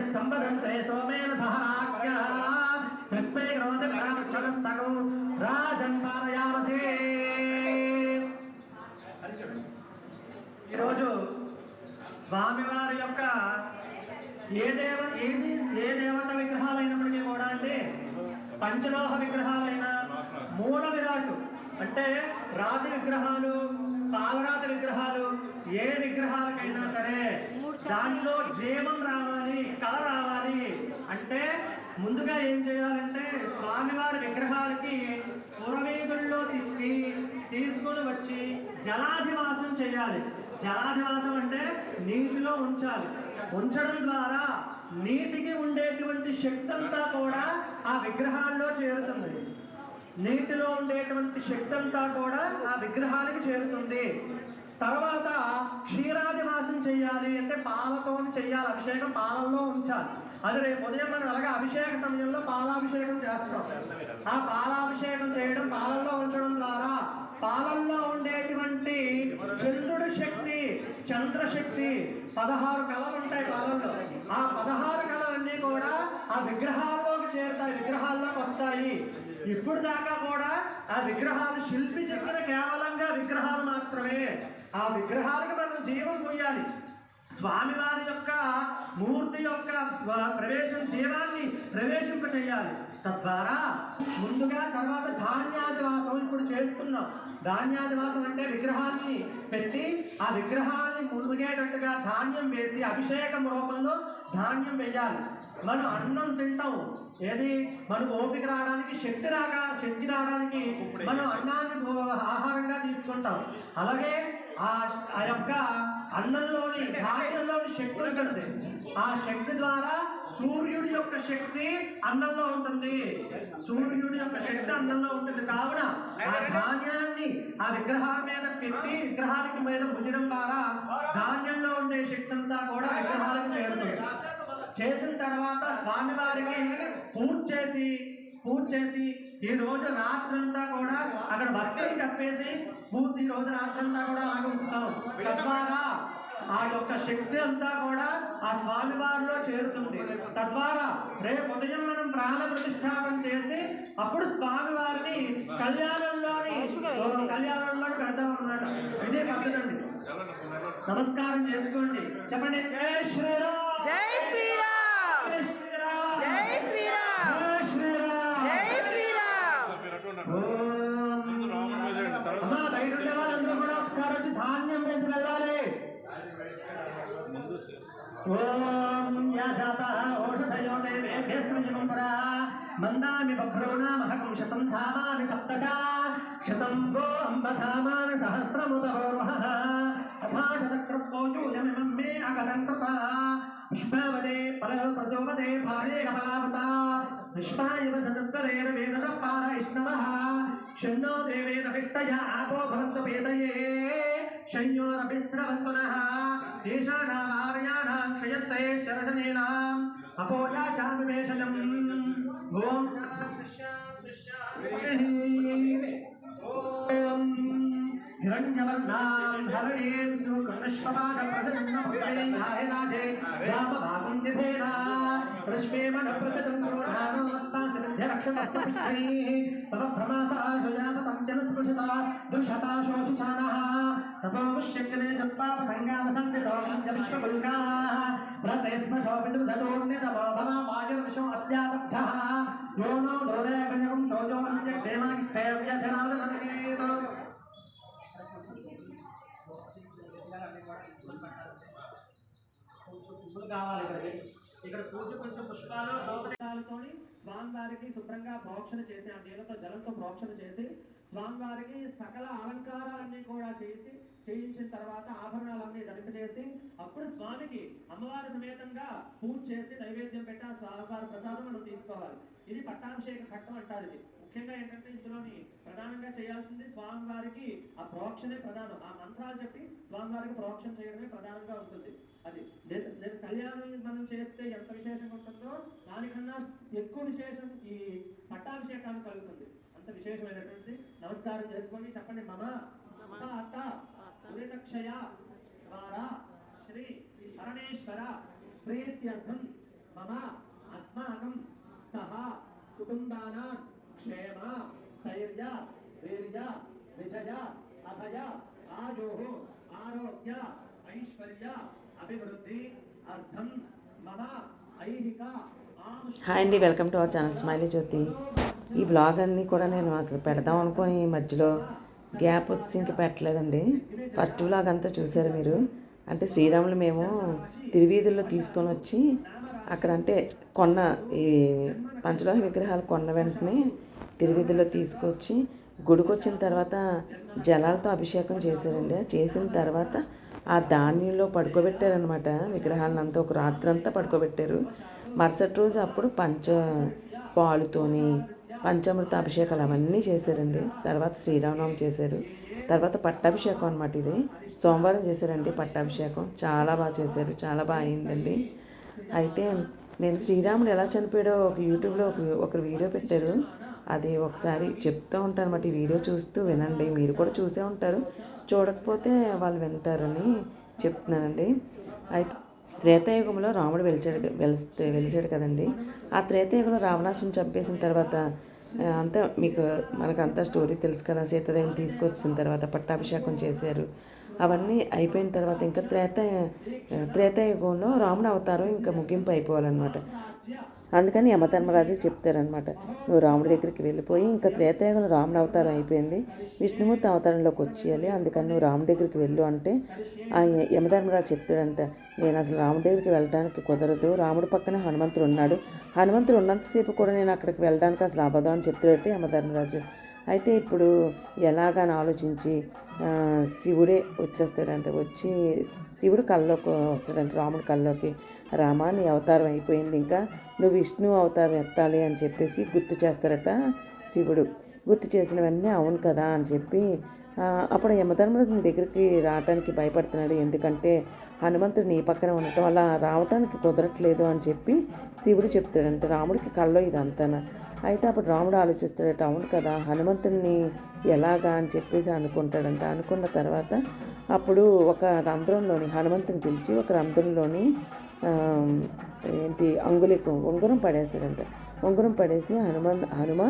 సోమేన రాజన్ పారయామసే. ఈరోజు స్వామివారి యొక్క ఏ దేవ ఏది ఏ దేవత విగ్రహాలైనప్పటికీ కూడా అండి పంచలోహ విగ్రహాలైన మూల విరాట్ అంటే రాతి విగ్రహాలు పాలరాతి విగ్రహాలు ఏ విగ్రహాలకైనా సరే దానిలో జీవం రావాలి. కళ రావాలి. అంటే ముందుగా ఏం చేయాలంటే స్వామివారి విగ్రహాలకి పూర్వీకుల్లో తిప్పి తీసుకొని వచ్చి జలాధివాసం చేయాలి. జలాధివాసం అంటే నీటిలో ఉంచాలి. ఉంచడం ద్వారా నీటికి ఉండేటువంటి శక్తి అంతా కూడా ఆ విగ్రహాల్లో చేరుతుంది. నీటిలో ఉండేటువంటి శక్తి అంతా కూడా ఆ విగ్రహానికి చేరుతుంది. తర్వాత క్షీరాదివాసం చేయాలి అంటే పాలతో చేయాలి అభిషేకం పాలల్లో ఉంచాలి. అది రేపు ఉదయం మనం అలాగే అభిషేక సమయంలో పాలాభిషేకం చేస్తాం. ఆ పాలాభిషేకం చేయడం పాలల్లో ఉంచడం ద్వారా పాలల్లో ఉండేటువంటి చంద్రుడి శక్తి చంద్రశక్తి పదహారు కళలు ఉంటాయి పాలల్లో. ఆ పదహారు కళలన్నీ కూడా ఆ విగ్రహాల్లోకి చేరుతాయి విగ్రహాల్లోకి వస్తాయి. ఇప్పుడు దాకా కూడా ఆ విగ్రహాలు శిల్పి చెప్పిన కేవలంగా విగ్రహాలు మాత్రమే. ఆ విగ్రహాలకు మనం జీవం పోయాలి స్వామివారి యొక్క మూర్తి యొక్క ప్రవేశం జీవాన్ని ప్రవేశింప చేయాలి తద్వారా ముందుగా తర్వాత ధాన్యాదివాసం ఇప్పుడు చేస్తున్నాం. ధాన్యాదివాసం అంటే విగ్రహాన్ని పెట్టి ఆ విగ్రహాన్ని మునిగేటట్టుగా ధాన్యం వేసి అభిషేకం రూపంలో ధాన్యం వేయాలి మనం అన్నం తింటాం ఏది? మనకు ఓపిక రావడానికి శక్తి రాగా శక్తి రావడానికి మనం అన్నాన్ని ఆహారంగా తీసుకుంటాం. అలాగే ఆ ఆ యొక్క అన్నంలోని ధాన్యంలోని శక్తి ఉంటుంది. ఆ శక్తి ద్వారా సూర్యుడి యొక్క శక్తి అన్నంలో ఉంటుంది. సూర్యుడి యొక్క శక్తి అన్నంలో ఉంటుంది. కావున ఆ ధాన్యాన్ని ఆ విగ్రహాల మీద పెట్టి విగ్రహాలకి మీద ముయ్యడం ద్వారా ధాన్యంలో ఉండే శక్తి అంతా కూడా విగ్రహాలకు చేరుతుంది. చేసిన తర్వాత స్వామివారికి పూజ చేసి పూజ చేసి ఈ రోజు రాత్రంతా కూడా అక్కడ భక్తులు కప్పేసి పూర్తి ఈ రోజు రాత్రంతా కూడా అలాగ ఉంచుతాం. తద్వారా ఆ యొక్క శక్తి అంతా కూడా ఆ స్వామివారిలో చేరుతుంది. తద్వారా రేపు ఉదయం మనం ప్రాణ ప్రతిష్టాపన చేసి అప్పుడు స్వామివారిని కళ్యాణంలోని కళ్యాణంలో పెడదాం అన్నమాట. ఇదే పద్ధతి నమస్కారం చేసుకోండి. చెప్పండి. జై శ్రీరామ్! జై శ్రీరామ్! जाताः ओषधयो देवेभ्यस्त्रजगम्बरा मन्दामि बभ्रो नामहकं शतं धामानि सप्त च शतं गो अम्ब तथा शतकृत्कोचूयमिमं मे अगतं कृतः पुष्पावदे फलः भारे फले कमलावता पुष्पायव सतत्वरेर्वेदः पारयिष्णवः शन्नो देवेन विष्टया आपो भवन्तु वेदये शञ्योरपि स्रवन्तु नः। దేశానామార్యాణాం క్షయస్తే శరదనేనాం అపోయాచామి వేషజం ఓం ఓం హిరణ్యవర్ణాం హరణే विश्वमानप्रसन्नमुखेन्धारिनाथे रामभाकुन्दिभेदा रश्मे मनप्रसन्नोधानोस्तासन्ध्यरक्षसस्तपुष्टैः तव भ्रमासाशयापतं जनस्पृशता दुष्हताशोऽशुचानः तपोमुष्यङ्गने जप्पापतङ्गानसङ्कृतोऽस्य विश्वगुल्काः व्रते स्म शोभितुर्धतोऽन्यतमो भवामायर्विशो अस्यारब्धः यो नो కావాలి ఇక్కడికి ఇక్కడ పూజ కొంచెం పుష్పాలు ద్రౌపదితో స్వామివారికి శుభ్రంగా ప్రోక్షణ చేసి ఆ నీళ్ళతో జలంతో ప్రోక్షణ చేసి స్వామివారికి సకల అలంకారాలన్నీ కూడా చేసి చేయించిన తర్వాత ఆభరణాలన్నీ ధరింపజేసి అప్పుడు స్వామికి అమ్మవారి సమేతంగా పూజ చేసి నైవేద్యం పెట్టి ఆ స్వామివారి ప్రసాదం మనం తీసుకోవాలి. ఇది పట్టాభిషేక ఘట్టం అంటారు ఇది. ముఖ్యంగా ఏంటంటే ఇందులోని ప్రధానంగా చేయాల్సింది స్వామివారికి ఆ ప్రోక్షణే ప్రధానం. ఆ మంత్రాలు చెప్పి స్వామివారికి ప్రోక్షణ చేయడమే ప్రధానంగా ఉంటుంది. అది నేను- కళ్యాణం మనం చేస్తే ఎంత విశేషంగా ఉంటుందో దానికన్నా ఎక్కువ విశేషం ఈ పట్టాభిషేకానికి కలుగుతుంది. అంత విశేషమైనటువంటి నమస్కారం చేసుకోండి. చెప్పండి. మమ తాత దురితక్షయ ద్వారా శ్రీ పరమేశ్వర ప్రీత్యర్థం మమ అస్మాకం సహ కుటుంబానాం. క్షేమ స్థైర్య వీర్య విజయ అభయ ఆయోహు ఆరోగ్య ఐశ్వర్య అభివృద్ధి అర్థం మమ ఐహిక హాయ్ అండి welcome to our channel smiley Jyothi. ఈ వ్లాగ్ అన్నీ కూడా నేను అసలు పెడదాం అనుకొని మధ్యలో గ్యాప్ వచ్చి ఇంక పెట్టలేదండి. ఫస్ట్ వ్లాగ్ అంతా చూసారు మీరు. అంటే శ్రీరాములు మేము తిరువీధుల్లో తీసుకొని వచ్చి అక్కడ అంటే కొన్న ఈ పంచలోహ విగ్రహాలు కొన్న వెంటనే తిరువిధిలో తీసుకొచ్చి గుడికి వచ్చిన తర్వాత జలాలతో అభిషేకం చేశారండి. చేసిన తర్వాత ఆ ధాన్యంలో పడుకోబెట్టారనమాట విగ్రహాలను అంతా ఒక రాత్రంతా పడుకోబెట్టారు. మరుసటి రోజు అప్పుడు పంచ పాలుతోని పంచామృత అభిషేకాలు అవన్నీ చేశారండి. తర్వాత శ్రీరామనవమి చేశారు. తర్వాత పట్టాభిషేకం అనమాట ఇది. సోమవారం చేశారండి పట్టాభిషేకం. చాలా బాగా చేశారు. చాలా బాగా అయిందండి. అయితే నేను శ్రీరాముడు ఎలా చనిపోయాడో ఒక యూట్యూబ్లో ఒక ఒక వీడియో పెట్టారు. అది ఒకసారి చెప్తూ ఉంటారు అనమాట ఈ వీడియో చూస్తూ వినండి. మీరు కూడా చూసే ఉంటారు. చూడకపోతే వాళ్ళు వింటారని చెప్తున్నానండి. అయితే త్రేతాయుగంలో రాముడు వెలిచాడు వెలిస్తే వెలిసాడు కదండి. ఆ త్రేతాయుగంలో రావణాసుని చంపేసిన తర్వాత అంతా మీకు మనకంతా స్టోరీ తెలుసు కదా. సీతదేవిని తీసుకొచ్చిన తర్వాత పట్టాభిషేకం చేశారు. అవన్నీ అయిపోయిన తర్వాత ఇంకా త్రేత త్రేతాయుగంలో రాముడు అవతారం ఇంకా ముగింపు అయిపోవాలన్నమాట. అందుకని యమధర్మరాజుకి చెప్తారనమాట నువ్వు రాముడి దగ్గరికి వెళ్ళిపోయి ఇంకా త్రేతాయుగంలో రాముడు అవతారం అయిపోయింది. విష్ణుమూర్తి అవతారంలోకి వచ్చేయాలి. అందుకని నువ్వు రాముడి దగ్గరికి వెళ్ళు అంటే ఆ యమధర్మరాజు చెప్తాడంట. నేను అసలు రాముడి దగ్గరికి వెళ్ళడానికి కుదరదు. రాముడి పక్కనే హనుమంతుడు ఉన్నాడు. హనుమంతుడు ఉన్నంతసేపు కూడా నేను అక్కడికి వెళ్ళడానికి అసలు అబద్ధం అని చెప్తాడట యమధర్మరాజు అయితే ఇప్పుడు ఎలాగని ఆలోచించి శివుడే వచ్చేస్తాడంట వచ్చి శివుడు కళ్ళలోకి వస్తాడంట రాముడి కల్లోకి రామా నీ అవతారం అయిపోయింది ఇంకా. నువ్వు విష్ణు అవతారం ఎత్తాలి అని చెప్పేసి గుర్తు చేస్తారట శివుడు. గుర్తు చేసినవన్నీ అవును కదా అని చెప్పి అప్పుడు యమధర్మరాజు దగ్గరికి రావటానికి భయపడుతున్నాడు. ఎందుకంటే హనుమంతుడు నీ పక్కన ఉండటం వల్ల రావటానికి కుదరట్లేదు అని చెప్పి శివుడు చెప్తాడంట. రాముడికి కల్లో ఇదంతా అయితే అప్పుడు రాముడు ఆలోచిస్తాడట అవును కదా హనుమంతుడిని ఎలాగా అని చెప్పేసి అనుకుంటాడంట. అనుకున్న తర్వాత అప్పుడు ఒక రంధ్రంలోని హనుమంతుని పిలిచి ఒక రంధ్రంలోని ఏంటి అంగుళికం ఉంగరం పడేశాడంట. ఉంగరం పడేసి హనుమంత్ హనుమ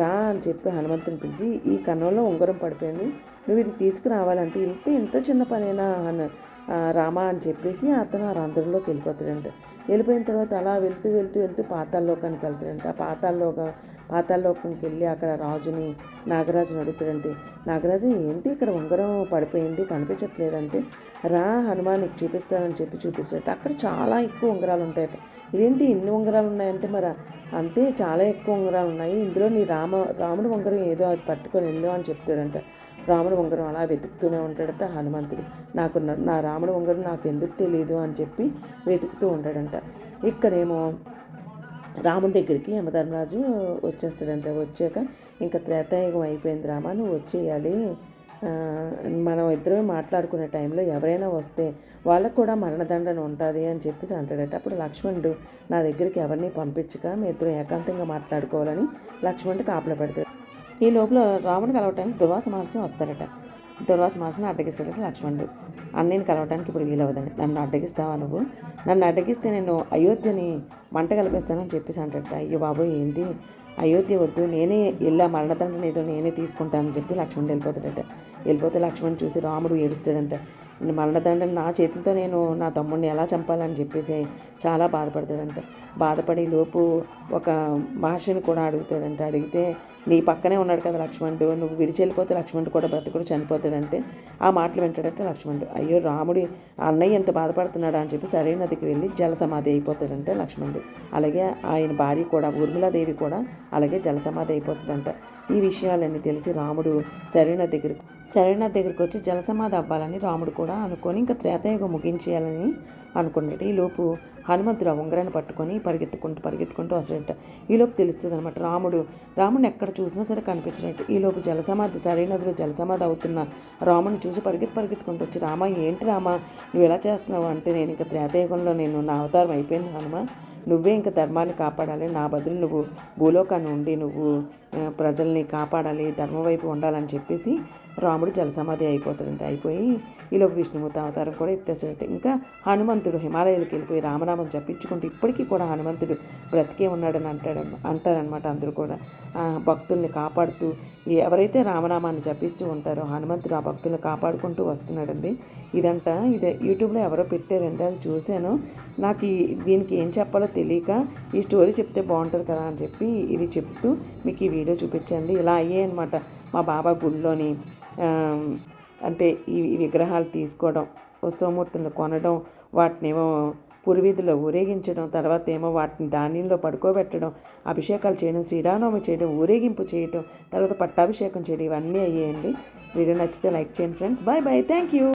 రా అని చెప్పి హనుమంతుని పిలిచి ఈ కన్నంలో ఉంగరం పడిపోయింది నువ్వు ఇది తీసుకురావాలంటే ఇంత ఇంత చిన్న పనేనా? హను రామ అని చెప్పేసి అతను ఆ రంధ్రంలోకి వెళ్ళిపోతాడంట. వెళ్ళిపోయిన తర్వాత అలా వెళ్తూ వెళ్తూ వెళ్తూ పాతాల్లోకానికి వెళ్తాడంట. ఆ పాతాల్లోక పాతాల్లోకంకి వెళ్ళి అక్కడ రాజుని నాగరాజుని అడుగుతాడంటే. నాగరాజు ఏంటి ఇక్కడ ఉంగరం పడిపోయింది? కనిపించట్లేదంటే రా హనుమాన్ నీకు చూపిస్తానని చెప్పి చూపిస్తాడట. అక్కడ చాలా ఎక్కువ ఉంగరాలు ఉంటాయట. ఇదేంటి ఎన్ని ఉంగరాలు ఉన్నాయంటే మరి అంతే చాలా ఎక్కువ ఉంగరాలు ఉన్నాయి. ఇందులో నీ రామ రాముడు ఉంగరం ఏదో అది పట్టుకొని వెళ్ళు అని చెప్తాడంట. రాముడు ఉంగరం అలా వెతుకుతూనే ఉంటాడట హనుమంతుడు. నాకు న- నా రాముడు ఉంగరం నాకు ఎందుకు తెలియదు అని చెప్పి వెతుకుతూ ఉంటాడంట. ఇక్కడేమో రాముడి దగ్గరికి యమధర్మరాజు వచ్చేస్తాడంట. వచ్చాక ఇంకా త్రేతాయుగం అయిపోయింది రామా నువ్వు వచ్చేయాలి. మనం ఇద్దరమే మాట్లాడుకునే టైంలో ఎవరైనా వస్తే వాళ్ళకు కూడా మరణదండన ఉంటుంది అని చెప్పేసి అంటాడట. అప్పుడు లక్ష్మణుడు నా దగ్గరికి ఎవరిని పంపించక మీ ఇద్దరు ఏకాంతంగా మాట్లాడుకోవాలని లక్ష్మణుడు కాపలా పెడతాడు ఈ లోపల రాముడు కలవటానికి దుర్వాస మహర్షి వస్తారట. దుర్వాస మహర్షిని అడ్డగిస్తాడట లక్ష్మణుడు. అన్నయ్యని కలవడానికి ఇప్పుడు వీలవదని నన్ను అడ్డగిస్తావా నువ్వు? నన్ను అడ్డగిస్తే నేను అయోధ్యని మంట కలిపేస్తానని చెప్పేసి అంటట అయ్యో బాబోయ్ ఏంటి అయోధ్య వద్దు నేనే ఇలా మరణదండన ఏదో నేనే తీసుకుంటానని చెప్పి లక్ష్మణుడు వెళ్ళిపోతాడట. వెళ్ళిపోతే లక్ష్మణ్ చూసి రాముడు ఏడుస్తాడంట. మరణదండన నా చేతులతో నేను నా తమ్ముడిని ఎలా చంపాలని చెప్పేసి చాలా బాధపడతాడంట. బాధపడి లోపు ఒక భాషను కూడా అడుగుతాడంట. అడిగితే నీ పక్కనే ఉన్నాడు కదా లక్ష్మణుడు నువ్వు విడిచి వెళ్ళిపోతే లక్ష్మణుడు కూడా బ్రతకడు చనిపోతాడంటే? ఆ మాటలు వింటాడంటే లక్ష్మణుడు. అయ్యో రాముడి అన్నయ్య ఎంత బాధపడుతున్నాడా? అని చెప్పి సరైన నదికి వెళ్ళి జల సమాధి అయిపోతాడంటే లక్ష్మణుడు. అలాగే ఆయన భార్య కూడా ఊర్మిళాదేవి కూడా అలాగే జల సమాధి అయిపోతుందంట. ఈ విషయాలన్నీ తెలిసి రాముడు సరైన దగ్గర సరైన దగ్గరికి వచ్చి జల సమాధి అవ్వాలని రాముడు కూడా అనుకొని ఇంకా త్రేతయుగం ముగించేయాలని అనుకున్నాడు. ఈ లోపు హనుమంతుడు ఆ ఉంగరాన్ని పట్టుకొని పరిగెత్తుకుంటూ పరిగెత్తుకుంటూ వస్తాడట ఈ లోపు తెలుస్తుంది అనమాట రాముడు రాముడిని ఎక్కడ చూసినా సరే కనిపించినట్టు. ఈలోపు జలసమాధి సరైనదిలో జలసమాధి అవుతున్న రాముని చూసి పరిగెత్తి పరిగెత్తుకుంటూ వచ్చి రామ ఏంటి రామ? నువ్వు ఎలా చేస్తున్నావు? అంటే నేను ఇంకా త్రేతయుగంలో నేను నా అవతారం అయిపోయింది హనుమ నువ్వే ఇంకా ధర్మాన్ని కాపాడాలి. నా బదులు నువ్వు భూలోకాన్ని ఉండి నువ్వు ప్రజల్ని కాపాడాలి ధర్మం వైపు ఉండాలని చెప్పేసి రాముడు జలసమాధి అయిపోతుందండి అయిపోయి ఈలోపు విష్ణుమూర్తి అవతారం కూడా ఎత్తేసాడంట ఇంకా హనుమంతుడు హిమాలయాలకు వెళ్ళిపోయి రామనామం జపించుకుంటూ ఇప్పటికీ కూడా హనుమంతుడు బ్రతికే ఉన్నాడని అంటాడు అంటారనమాట అందరూ కూడా. భక్తుల్ని కాపాడుతూ ఎవరైతే రామనామాన్ని జపిస్తూ ఉంటారో హనుమంతుడు ఆ భక్తుల్ని కాపాడుకుంటూ వస్తున్నాడండి. ఇదంట ఇదే యూట్యూబ్లో ఎవరో పెట్టారంటే అది చూశాను. నాకు దీనికి ఏం చెప్పాలో తెలియక ఈ స్టోరీ చెప్తే బాగుంటుంది కదా అని చెప్పి ఇది చెప్తూ మీకు ఈ వీడియో చూపించండి. ఇలా అయ్యాయి అనమాట మా బాబా గుడిలోని అంటే ఈ ఈ విగ్రహాలు తీసుకోవడం ఉత్సవమూర్తులను కొనడం వాటినేమో పురివీధిలో ఊరేగించడం తర్వాత ఏమో వాటిని ధాన్యంలో పడుకోబెట్టడం అభిషేకాలు చేయడం శ్రీరామనవమి చేయడం ఊరేగింపు చేయడం తర్వాత పట్టాభిషేకం చేయడం ఇవన్నీ అయ్యాయండి. వీడియో నచ్చితే లైక్ చేయండి friends. Bye bye. Thank you.